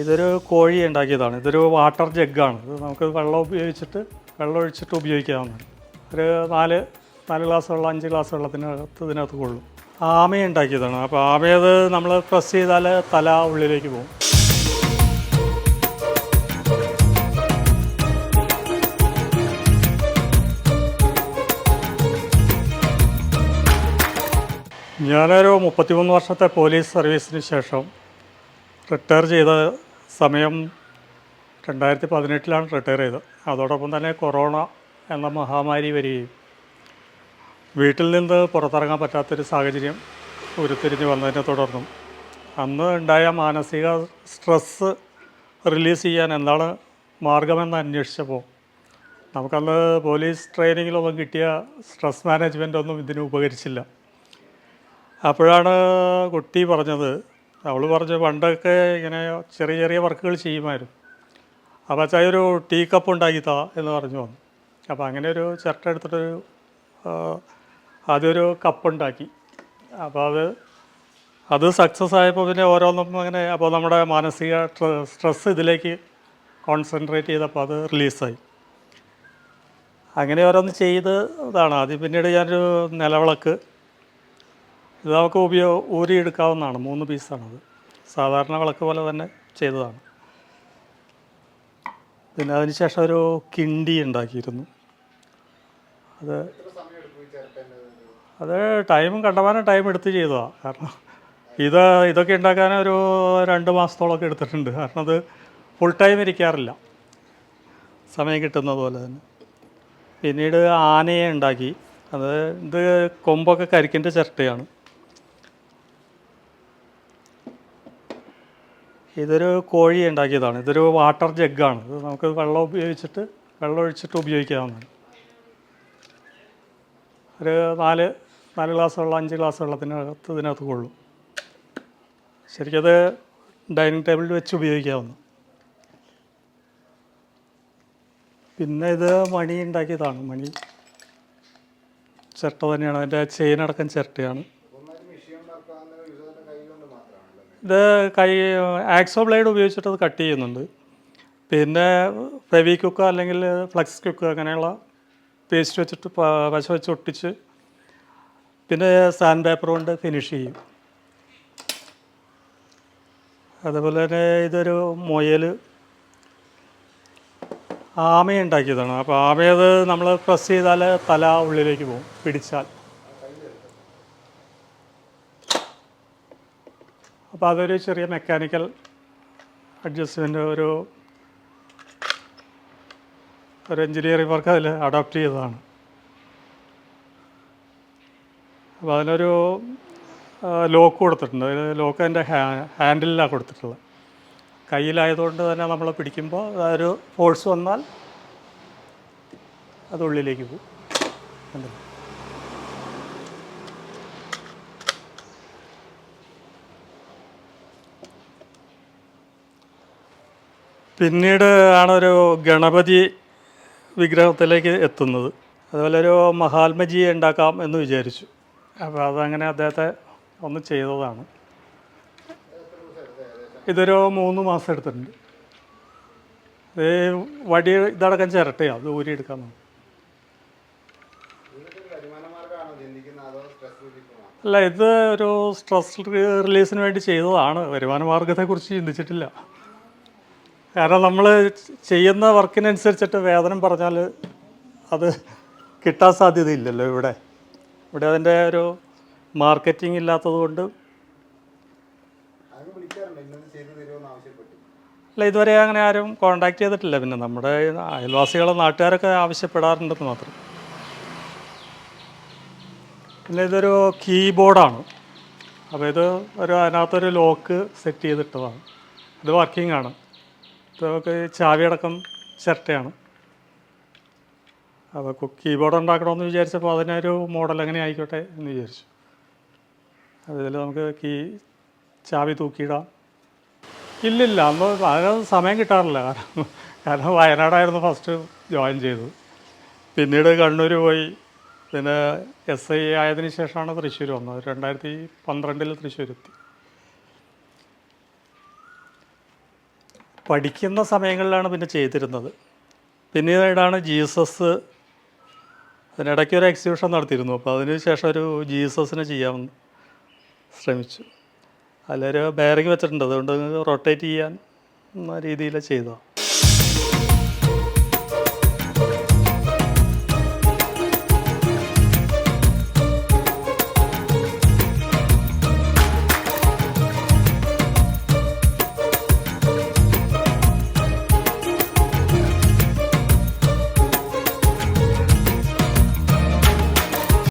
ഇതൊരു കോഴി ഉണ്ടാക്കിയതാണ്. ഇതൊരു വാട്ടർ ജഗ്ഗാണ് ഇത് നമുക്ക് വെള്ളം ഉപയോഗിച്ചിട്ട് വെള്ളം ഒഴിച്ചിട്ട് ഉപയോഗിക്കാവുന്നതാണ് ഒരു നാല് നാല് ഗ്ലാസ് വെള്ളം അഞ്ച് ഗ്ലാസ് വെള്ളത്തിനകത്ത് ഇതിനകത്ത് കൊള്ളും. ആമ ഉണ്ടാക്കിയതാണ്. അപ്പോൾ ആമയത് നമ്മൾ പ്രസ് ചെയ്താൽ തല ഉള്ളിലേക്ക് പോകും. ഞാനൊരു മുപ്പത്തിമൂന്ന് വർഷത്തെ പോലീസ് സർവീസിന് ശേഷം റിട്ടയർ ചെയ്ത സമയം രണ്ടായിരത്തി പതിനെട്ടിലാണ് റിട്ടയർ ചെയ്തത്. അതോടൊപ്പം തന്നെ കൊറോണ എന്ന മഹാമാരി വരികയും വീട്ടിൽ നിന്ന് പുറത്തിറങ്ങാൻ പറ്റാത്തൊരു സാഹചര്യം ഉരുത്തിരിഞ്ഞ് വന്നതിനെ തുടർന്നും അന്ന് ഉണ്ടായ മാനസിക സ്ട്രെസ്സ് റിലീസ് ചെയ്യാൻ എന്താണ് മാർഗമെന്ന് അന്വേഷിച്ചപ്പോൾ നമുക്കന്ന് പോലീസ് ട്രെയിനിങ്ങിലൊന്നും കിട്ടിയ സ്ട്രെസ് മാനേജ്മെന്റ് ഒന്നും ഇതിന് ഉപകരിച്ചില്ല. അപ്പോഴാണ് കുട്ടി പറഞ്ഞത് അവൾ പറഞ്ഞു പണ്ടൊക്കെ ഇങ്ങനെ ചെറിയ ചെറിയ വർക്കുകൾ ചെയ്യുമായിരുന്നു. അപ്പോൾ അച്ചായ ഒരു ടീ കപ്പ് ഉണ്ടാക്കി താ എന്ന് പറഞ്ഞു വന്നു. അപ്പോൾ അങ്ങനെ ഒരു ചിരട്ട എടുത്തിട്ടൊരു അതൊരു കപ്പ് ഉണ്ടാക്കി. അപ്പോൾ അത് അത് സക്സസ് ആയപ്പോൾ പിന്നെ ഓരോന്നും അങ്ങനെ അപ്പോൾ നമ്മുടെ മാനസിക സ്ട്രെസ് ഇതിലേക്ക് കോൺസെൻട്രേറ്റ് ചെയ്തപ്പോൾ അത് റിലീസായി അങ്ങനെ ഓരോന്ന് ചെയ്ത് ഇതാണ്. ആദ്യം പിന്നീട് ഞാനൊരു നിലവിളക്ക് ഇത് നമുക്ക് ഉപയോ ഊരിയെടുക്കാവുന്നതാണ്. മൂന്ന് പീസാണത്. സാധാരണ വിളക്ക് പോലെ തന്നെ ചെയ്തതാണ്. പിന്നെ അതിനുശേഷം ഒരു കിണ്ടി ഉണ്ടാക്കിയിരുന്നു. അത് അത് ടൈമും കണ്ടമാനം ടൈം എടുത്ത് ചെയ്തതാണ് കാരണം ഇത് ഇതൊക്കെ ഉണ്ടാക്കാൻ ഒരു രണ്ട് മാസത്തോളമൊക്കെ എടുത്തിട്ടുണ്ട്. കാരണം അത് ഫുൾ ടൈം ഇരിക്കാറില്ല. സമയം കിട്ടുന്നത് പോലെ തന്നെ. പിന്നീട് ആനയെ ഉണ്ടാക്കി. അത് ഇത് കൊമ്പൊക്കെ കരിക്കിന്റെ ചിരട്ടയാണ്. ഇതൊരു കോഴി ഉണ്ടാക്കിയതാണ്. ഇതൊരു വാട്ടർ ജഗ്ഗാണ് ഇത് നമുക്ക് വെള്ളം ഉപയോഗിച്ചിട്ട് വെള്ളം ഒഴിച്ചിട്ട് ഉപയോഗിക്കാവുന്നതാണ്. ഒരു നാല് നാല് ഗ്ലാസ് വെള്ളം അഞ്ച് ഗ്ലാസ് വെള്ളത്തിനകത്ത് ഇതിനകത്ത് കൊള്ളും. ശരിക്കത് ഡൈനിങ് ടേബിളിൽ വെച്ച് ഉപയോഗിക്കാവുന്ന. പിന്നെ ഇത് മണി ഉണ്ടാക്കിയതാണ്. മണി ചിരട്ട തന്നെയാണ്. അതിന്റെ ചെയിനടക്കം ചിരട്ടയാണ്. ഇത് കൈ ആക്സോ ബ്ലേഡ് ഉപയോഗിച്ചിട്ട് അത് കട്ട് ചെയ്യുന്നുണ്ട്. പിന്നെ ഫെവി കുക്ക് അല്ലെങ്കിൽ ഫ്ലക്സ് കുക്ക് അങ്ങനെയുള്ള പേസ്റ്റ് വെച്ചിട്ട് പശ വെച്ച് ഒട്ടിച്ച് പിന്നെ സാൻഡ് പേപ്പർ കൊണ്ട് ഫിനിഷ് ചെയ്യും. അതുപോലെ തന്നെ ഇതൊരു മുയൽ ആമയുണ്ടാക്കിയതാണ്. അപ്പോൾ ആമയത് നമ്മൾ പ്രസ് ചെയ്താൽ തല ഉള്ളിലേക്ക് പോകും പിടിച്ചാൽ. അപ്പോൾ അതൊരു ചെറിയ മെക്കാനിക്കൽ അഡ്ജസ്റ്റ്മെന്റ് ഒരു ഒരു എൻജിനീയറിംഗ് വർക്ക് അതിൽ അഡോപ്റ്റ് ചെയ്തതാണ്. അപ്പോൾ അതിനൊരു ലോക്ക് കൊടുത്തിട്ടുണ്ട്. അതിൽ ലോക്ക് അതിന്റെ ഹാ ഹാൻഡിലാണ് കൊടുത്തിട്ടുള്ളത്. കയ്യിലായതുകൊണ്ട് തന്നെ നമ്മൾ പിടിക്കുമ്പോൾ ഒരു ഫോഴ്സ് വന്നാൽ അത് ഉള്ളിലേക്ക് പോകും. കണ്ടില്ലേ? പിന്നീട് ആണൊരു ഗണപതി വിഗ്രഹത്തിലേക്ക് എത്തുന്നത്. അതുപോലെ ഒരു മഹാത്മജിയെ ഉണ്ടാക്കാം എന്ന് വിചാരിച്ചു. അപ്പോൾ അതങ്ങനെ അദ്ദേഹത്തെ ഒന്ന് ചെയ്തതാണ്. ഇതൊരു മൂന്ന് മാസം എടുത്തിട്ടുണ്ട്. ഇത് വടി ഇതടക്കം ചിരട്ടയാണ് അത് ഊരിയെടുക്കാൻ നോക്കും. അല്ല ഇത് ഒരു സ്ട്രെസ് റിലീസിന് വേണ്ടി ചെയ്തതാണ്. വരുമാന മാർഗത്തെക്കുറിച്ച് ചിന്തിച്ചിട്ടില്ല. കാരണം നമ്മൾ ചെയ്യുന്ന വർക്കിനനുസരിച്ചിട്ട് വേതനം പറഞ്ഞാൽ അത് കിട്ടാൻ സാധ്യതയില്ലല്ലോ ഇവിടെ. ഇവിടെ അതിന്റെ ഒരു മാർക്കറ്റിംഗ് ഇല്ലാത്തത് കൊണ്ട്. അല്ല ഇതുവരെ അങ്ങനെ ആരും കോണ്ടാക്ട് ചെയ്തിട്ടില്ല. പിന്നെ നമ്മുടെ അയൽവാസികളെ നാട്ടുകാരൊക്കെ ആവശ്യപ്പെടാറുണ്ടെന്ന് മാത്രം. പിന്നെ ഇതൊരു കീബോർഡാണ് അപ്പോൾ ഇത് ഒരു അതിനകത്തൊരു ലോക്ക് സെറ്റ് ചെയ്തിട്ടതാണ്. ഇത് വർക്കിംഗ് ആണ്. നമുക്ക് ചാവിയടക്കം ചിരട്ടയാണ്. അപ്പോൾ കീബോർഡ് ഉണ്ടാക്കണമെന്ന് വിചാരിച്ചപ്പോൾ അതിനൊരു മോഡൽ എങ്ങനെ ആയിക്കോട്ടെ എന്ന് വിചാരിച്ചു. അതിൽ നമുക്ക് കീ ചാവി തൂക്കിയിടാം. ഇല്ലില്ല നമ്മൾ അതിനൊന്നും സമയം കിട്ടാറില്ല. കാരണം കാരണം വയനാടായിരുന്നു ഫസ്റ്റ് ജോയിൻ ചെയ്തത്. പിന്നീട് കണ്ണൂർ പോയി. പിന്നെ എസ് ഐ ആയതിനു ശേഷമാണ് തൃശ്ശൂർ വന്നത്. രണ്ടായിരത്തി പന്ത്രണ്ടിൽ തൃശ്ശൂർ പഠിക്കുന്ന സമയങ്ങളിലാണ് പിന്നെ ചെയ്തിരുന്നത്. പിന്നീടാണ് ജീസസ് അതിനിടയ്ക്ക് ഒരു എക്സിബിഷൻ നടത്തിയിരുന്നു. അപ്പോൾ അതിന് ശേഷം ഒരു ജീസസിനെ ചെയ്യാൻ ശ്രമിച്ചു. അതിലൊരു ബെയറിങ് വെച്ചിട്ടുണ്ട്. അതുകൊണ്ട് റൊട്ടേറ്റ് ചെയ്യാൻ രീതിയിൽ ചെയ്തതാണ്